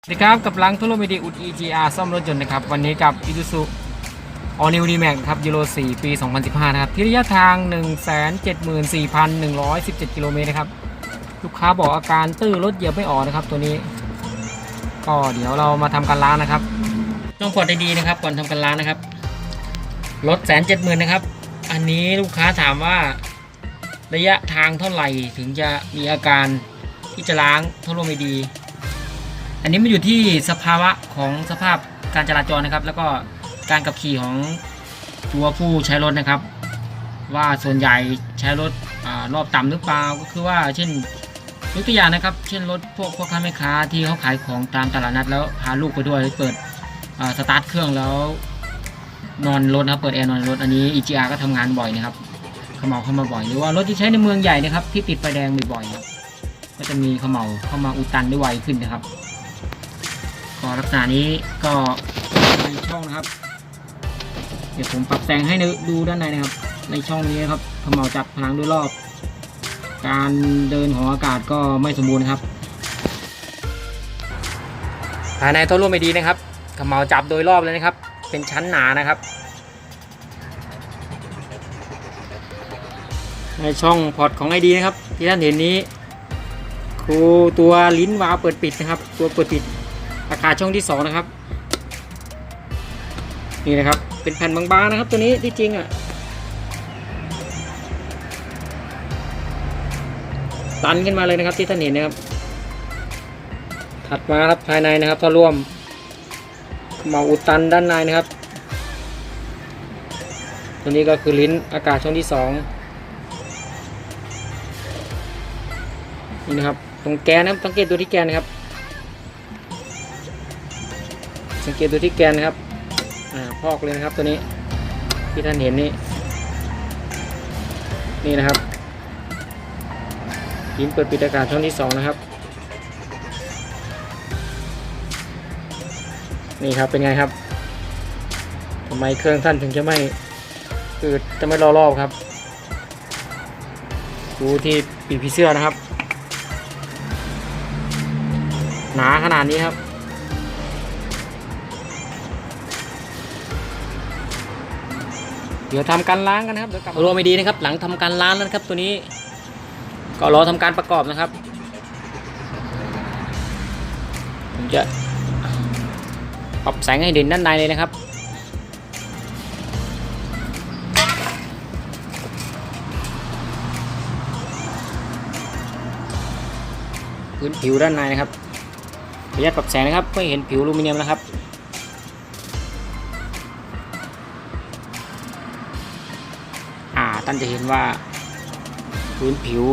สวัสดีครับกับลังทุโรมิดีอุด EGR ซ่อมรถยนต์นะครับ วันนี้กับ i s u z u All New D-Max ครับยูโร4 ปี 2015 นะครับ ที่ระยะทาง 174,117 กิโลเมตรนะครับ ลูกค้าบอกอาการตื้อรถเหยียบไม่ออกนะครับ ตัวนี้ ก็เดี๋ยวเรามาทำการล้างนะครับ ต้องกดดีๆนะครับ ก่อนทำการล้างนะครับรถแสนเจ็ดหมื่นนะครับ อันนี้ลูกค้าถามว่า ระยะทางเท่าไหร่ถึงจะมีอาการที่จะล้างทุโรมิดี อันนี้มันอยู่ที่สภาวะของสภาพการจราจรนะครับ แล้วก็การขับขี่ของตัวผู้ใช้รถนะครับ ว่าส่วนใหญ่ใช้รถอรอบต่ำหรือเปล่าก็คือว่าเช่นยกตัวอย่างนะครับ เช่นรถพวกพ่อค้าแม่ค้าที่เขาขายของตามตลาดนัดแล้วพาลูกไปด้วยเปิดสตาร์ทเครื่องแล้วนอนรถนะครับเปิดแอร์นอนรถอันนี้ EGR ก็ทำงานบ่อยนะครับเขมเหลาเข้ามาบ่อยหรือว่ารถที่ใช้ในเมืองใหญ่นะครับ ที่ติดไฟแดงบ่อยๆก็จะมีเขมเหลาเข้ามาอุดตันได้ไวขึ้นนะครับ ก็ลักษณะนี้ก็ในช่องนะครับ เดี๋ยวผมปรับแต่งให้ดูด้านในนะครับ ในช่องนี้นครับขมเหลาจับพลังด้วยรอบ การเดินของอากาศก็ไม่สมบูรณ์ครับภายในท่อร่วมไม่ดีนะครับขมเหลาจับโดยรอบเลยนะครับ เป็นชั้นหนานะครับในช่องพอร์ตของไอดีนะครับ ที่ท่านเห็นนี้คือตัวลิ้นวาล์วเปิดปิดนะครับ ตัวเปิดปิด ราคาช่องที่ 2 นะครับ นี่นะครับ เป็นแผ่นบางๆนะครับ ตัวนี้ที่จริงอะตันขึ้นมาเลยนะครับที่ท่านเห็นนะครับ ถัดมาครับภายในนะครับท่อร่วมมาอุดตันด้านในนะครับ ตัวนี้ก็คือลิ้นอากาศช่องที่2นี่นะครับ ตรงแกนนะครับสังเกตดูที่แกนนะครับ สังเกตดูที่แกนนะครับอ่าพอกเลยนะครับตัวนี้ที่ท่านเห็นนี่นี่นะครับหินเปิดปิดอากาศช่องที่สองนะครับ นี่ครับเป็นไงครับทำไมเครื่องท่านถึงจะไม่อืดจะไม่รอรอบครับ ดูที่ปีกผีเสื้อนะครับ หนาขนาดนี้ครับ เดี๋ยวทำการล้างกันนะครับเดี๋ยวกลับรวมไม่ดีนะครับ หลังทำการล้างแล้วนะครับ ตัวนี้ ก็รอทำการประกอบนะครับผมจะปรับแสงให้เด่นด้านในเลยนะครับพื้นผิวด้านในนะครับขออนุญาตปรับแสงนะครับไม่เห็นผิวอลูมิเนียมนะครับ ท่านจะเห็นว่าพื้นผิว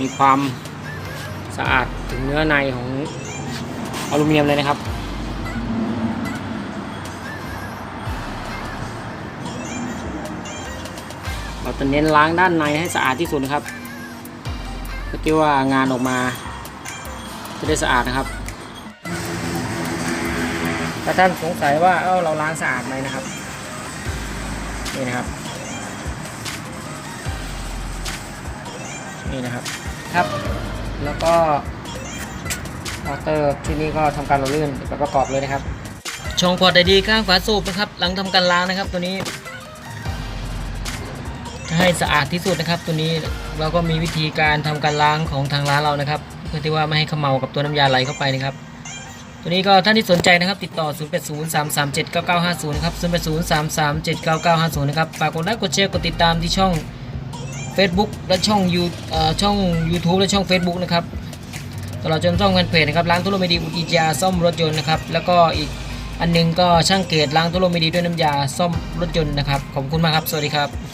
มีความสะอาดถึงเนื้อในของอลูมิเนียมเลยนะครับ เราจะเน้นล้างด้านในให้สะอาดที่สุดนะครับเพื่อที่ว่างานออกมาจะได้สะอาดนะครับถ้าท่านสงสัยว่าเออเราล้างสะอาดไหมนะครับนี่นะครับ นี่นะครับครับ แล้วก็มอเตอร์ที่นี่ก็ทำการหล่อลื่นแล้วประกอบเลยนะครับ ช่องพอร์ตไอดีข้างฝาสูบนะครับ หลังทำการล้างนะครับ ตัวนี้จะให้สะอาดที่สุดนะครับ ตัวนี้เราก็มีวิธีการทำการล้างของทางร้านเรานะครับ เพื่อที่ว่าไม่ให้เขมเมากับตัวน้ำยาไหลเข้าไปนะครับ ตัวนี้ก็ท่านที่สนใจนะครับ ติดต่อ 0803379950นะครับ 0803379950 นะครับฝากกดไลค์กดแชร์กดติดตามที่ช่อง Facebook และช่องยูท่อช่อง YouTube และช่อง Facebook นะครับตลอดจนช่องแฟนเพจนะครับล้างทุโรเมดีอุจิยาซ่อมรถยนต์นะครับแล้วก็อีกอันหนึงก็ช่างเกตล้างทุโรเมดีด้วยน้ำยาซ่อมรถยนต์นะครับขอบคุณมากครับ สวัสดีครับ